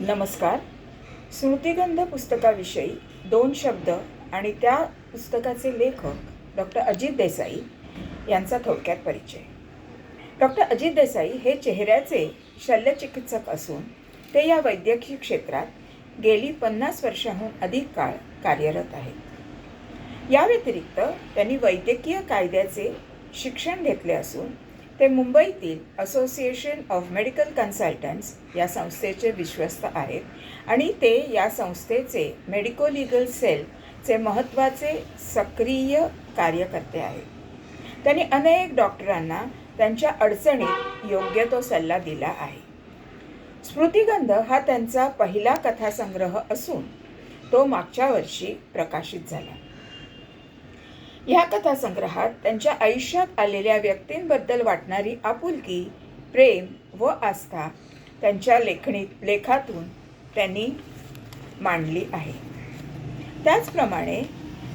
नमस्कार. स्मृतिगंध पुस्तकाविषयी दोन शब्द आणि त्या पुस्तकाचे लेखक डॉक्टर अजित देसाई यांचा थोडक्यात परिचय. डॉक्टर अजित देसाई हे चेहऱ्याचे शल्यचिकित्सक असून ते या वैद्यकीय क्षेत्रात गेली पन्नास वर्षांहून अधिक काळ कार्यरत आहेत. या व्यतिरिक्त त्यांनी वैद्यकीय कायद्याचे शिक्षण घेतले असून ते मुंबईतील असोसिएशन ऑफ मेडिकल कन्सल्टंट्स या संस्थेचे विश्वस्त आहेत आणि ते या संस्थेचे मेडिको लिगल सेलचे महत्त्वाचे सक्रिय कार्यकर्ते आहेत. त्यांनी अनेक डॉक्टरांना त्यांच्या अडचणीत योग्य तो सल्ला दिला आहे. स्मृतिगंध हा त्यांचा पहिला कथासंग्रह असून तो मागच्या वर्षी प्रकाशित झाला. ह्या कथासंग्रहात त्यांच्या आयुष्यात आलेल्या व्यक्तींबद्दल वाटणारी आपुलकी प्रेम व आस्था त्यांच्या लेखणीत लेखातून त्यांनी मांडली आहे. त्याचप्रमाणे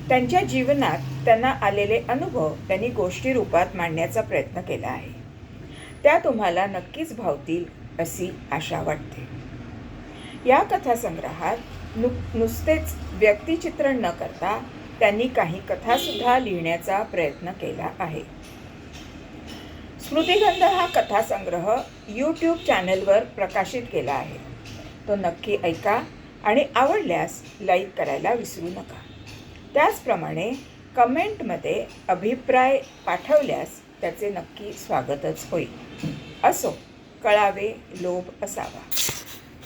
त्यांच्या जीवनात त्यांना आलेले अनुभव त्यांनी गोष्टी रूपात मांडण्याचा प्रयत्न केला आहे. त्या तुम्हाला नक्कीच भावतील अशी आशा वाटते. या कथासंग्रहात नु नुसतेच व्यक्तिचित्रण न करता त्यांनी काही कथासुद्धा लिहिण्याचा प्रयत्न केला आहे. स्मृतिगंध हा कथासंग्रह यूट्यूब चॅनलवर प्रकाशित केला आहे. तो नक्की ऐका आणि आवडल्यास लाईक करायला विसरू नका. त्याचप्रमाणे कमेंटमध्ये अभिप्राय पाठवल्यास त्याचे नक्की स्वागतच होईल. असो कळावे लोभ असावा.